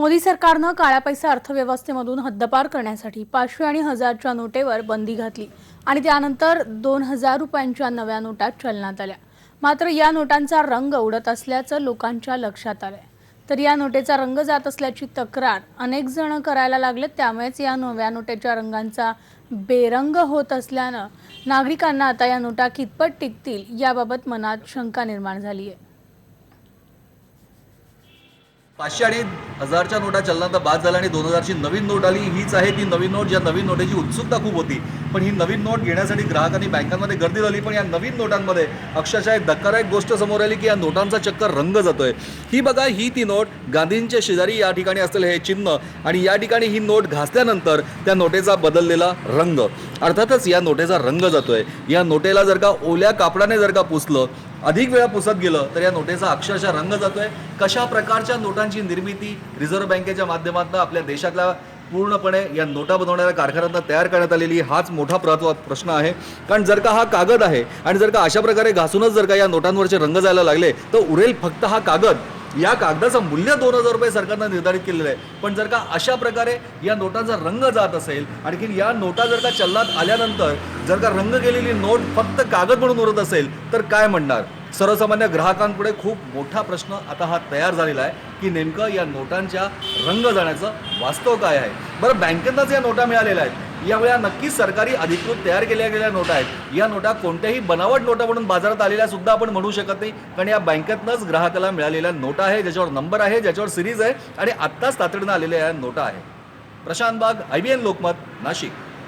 मोदी सरकारनं काळा पैसा अर्थव्यवस्थेमधून हद्दपार करण्यासाठी पाचशे आणि हजारच्या नोटेवर बंदी घातली आणि त्यानंतर दोन हजार रुपयांच्या नव्या नोटा चलनात आल्या. मात्र या नोटांचा रंग उडत असल्याचं लोकांच्या लक्षात आलंय. तर या नोटेचा रंग जात असल्याची तक्रार अनेक जण करायला लागले त्यामुळेच या नव्या नोटेच्या रंगांचा बेरंग होत असल्यानं नागरिकांना आता या नोटा कितपत टिकतील याबाबत मनात शंका निर्माण झाली आहे पाचशे आणि हजारच्या नोटा चलनात बाद झाल्या आणि दोन हजारची नवीन नोट आली. हीच आहे ती नवीन नोट. ज्या नवीन नोटेची उत्सुकता खूप होती. पण ही नवीन नोट घेण्यासाठी ग्राहकांनी बँकांमध्ये गर्दी झाली. पण या नवीन नोटांमध्ये अक्षरशः एक धक्कादायक गोष्ट समोर आली की या नोटांचा चक्कर रंग जातोय. ही बघा ही ती नोट गांधींच्या शेजारी या ठिकाणी असलेलं हे चिन्ह आणि या ठिकाणी ही नोट घासल्यानंतर त्या नोटेचा बदललेला रंग. अर्थातच या नोटेचा रंग जातोय. या नोटेला जर का ओल्या कापडाने जर का पुसलं अधिक वेळा पुसत गेलं तर या नोटेचा अक्षरशः रंग जातोय. कशा प्रकारच्या नोटांची निर्मिती रिझर्व्ह बँकेच्या माध्यमातून आपल्या देशातल्या पूर्णपणे या नोटा बनवणाऱ्या कारखान्यांना तयार करण्यात आलेली हाच मोठा प्रत्व प्रश्न आहे. कारण जर का हा कागद आहे आणि जर का अशा प्रकारे घासूनच जर का या नोटांवरचे रंग जायला लागले तर उरेल फक्त हा कागद. या कागदाचं मूल्य दोन हजार रुपये सरकारनं निर्धारित केलेलं आहे. पण जर का अशा प्रकारे या नोटांचा रंग जात असेल आणखी या नोटा जर का चलनात आल्यानंतर जर का रंग गेलेली नोट फक्त कागद म्हणून उरत असेल तर काय म्हणणार? सर्वसामान्य ग्राहकांपुढे खूप मोठा प्रश्न आता हा तयार झालेला आहे की नेमकं या नोटांच्या रंग जाण्याचं वास्तव काय आहे? बरं बँकेतनंच या नोटा मिळालेल्या आहेत. यावेळी नक्कीच सरकारी अधिकृत तयार केल्या गेलेल्या नोटा आहेत. या नोटा कोणत्याही बनावट नोटा म्हणून बाजारात आलेल्या सुद्धा आपण म्हणू शकत नाही. कारण या बँकेतनंच ग्राहकाला मिळालेल्या नोटा आहे ज्याच्यावर नंबर आहे ज्याच्यावर सिरीज आहे आणि आत्ताच तातडीनं आलेल्या या नोटा आहे Prashant Bag I B N Lokmat Nashik.